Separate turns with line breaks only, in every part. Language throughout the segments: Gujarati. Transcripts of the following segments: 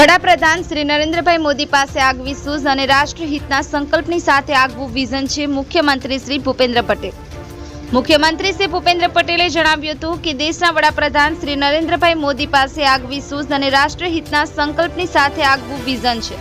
વડાપ્રધાન શ્રી નરેન્દ્રભાઈ મોદી પાસે આગવી સૂઝ અને રાષ્ટ્રહિતના સંકલ્પની સાથે આગવું વિઝન છે મુખ્યમંત્રી શ્રી ભૂપેન્દ્ર પટેલ. મુખ્યમંત્રી શ્રી ભૂપેન્દ્ર પટેલે જણાવ્યું હતું કે દેશના વડાપ્રધાન શ્રી નરેન્દ્રભાઈ મોદી પાસે આગવી સૂઝ અને રાષ્ટ્રહિતના સંકલ્પની સાથે આગવું વિઝન છે.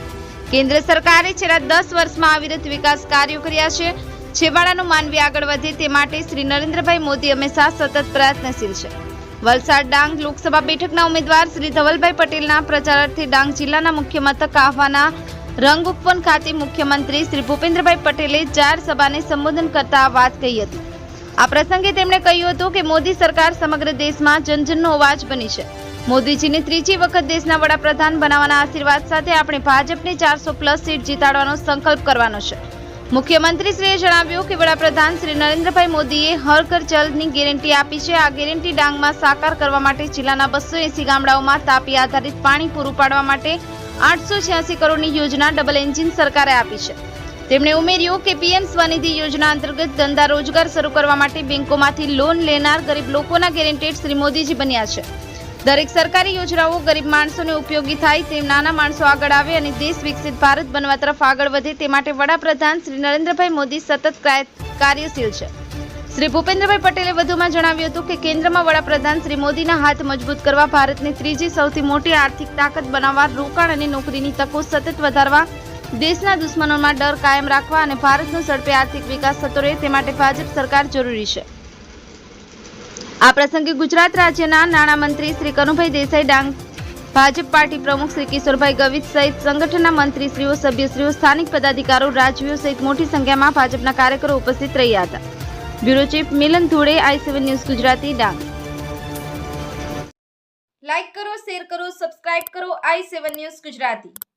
કેન્દ્ર સરકારે છેલ્લા દસ વર્ષમાં અવિરત વિકાસ કાર્યો કર્યા છે. છેવાડાનું માનવી આગળ વધે તે માટે શ્રી નરેન્દ્રભાઈ મોદી હંમેશા સતત પ્રયત્નશીલ છે. વલસાડ ડાંગ લોકસભા બેઠકના ઉમેદવાર શ્રી ધવલભાઈ પટેલના પ્રચારાર્થે ડાંગ જિલ્લાના મુખ્ય મથક આહવાના રંગુપવન ખાતે મુખ્યમંત્રી શ્રી ભૂપેન્દ્રભાઈ પટેલે ચાર સભાને સંબોધન કરતા વાત કહી હતી. આ પ્રસંગે તેમણે કહ્યું હતું કે મોદી સરકાર સમગ્ર દેશમાં જનજનનો અવાજ બની છે. મોદીજીને ત્રીજી વખત દેશના વડાપ્રધાન બનાવવાના આશીર્વાદ સાથે આપણે ભાજપને ચારસો પ્લસ સીટ જીતાડવાનો સંકલ્પ કરવાનો છે. મુખ્યમંત્રીશ્રીએ જણાવ્યું કે વડાપ્રધાન શ્રી નરેન્દ્રભાઈ મોદીએ હર ઘર જલની ગેરંટી આપી છે. આ ગેરંટી ડાંગમાં સાકાર કરવા માટે જિલ્લાના બસો એસી ગામડાઓમાં તાપી આધારિત પાણી પૂરું પાડવા માટે આઠસો છ્યાસી કરોડની યોજના ડબલ એન્જિન સરકારે આપી છે. તેમણે ઉમેર્યું કે પીએમ સ્વનિધિ યોજના અંતર્ગત ધંધા રોજગાર શરૂ કરવા માટે બેંકોમાંથી લોન લેનાર ગરીબ લોકોના ગેરંટીડ શ્રી મોદીજી બન્યા છે. દરેક સરકારી યોજનાઓ ગરીબ માણસોને ઉપયોગી થાય તેમ નાના માણસો આગળ આવે અને દેશ વિકસિત ભારત બનવા તરફ આગળ વધે તે માટે વડાપ્રધાન શ્રી નરેન્દ્રભાઈ મોદી સતત કાર્યશીલ છે. શ્રી ભૂપેન્દ્રભાઈ પટેલે વધુમાં જણાવ્યું હતું કે કેન્દ્રમાં વડાપ્રધાન શ્રી મોદીના હાથ મજબૂત કરવા ભારતને ત્રીજી સૌથી મોટી આર્થિક તાકાત બનાવવા, રોકાણ અને નોકરીની તકો સતત વધારવા, દેશના દુશ્મનોમાં ડર કાયમ રાખવા અને ભારતનો ઝડપે આર્થિક વિકાસ થતો રહે તે માટે ભાજપ સરકાર જરૂરી છે. આ પ્રસંગે ગુજરાત રાજ્યના નાણામંત્રી શ્રી કનુભાઈ દેસાઈ, ડાંગ ભાજપ પાર્ટી પ્રમુખ શ્રી કિશોરભાઈ ગવિત સહિત સંગઠનના મંત્રીશ્રીઓ, સભ્યશ્રીઓ, સ્થાનિક પદાધિકારો રાજવીઓ સહિત મોટી સંખ્યામાં ભાજપના કાર્યકરો ઉપસ્થિત રહ્યા હતા. Bureau chief Milan Dhude, I seven news Gujarati, Dang. Like કરો, શેર કરો, સબસ્ક્રાઇબ કરો, આઈ સેવન ન્યૂઝ ગુજરાતી.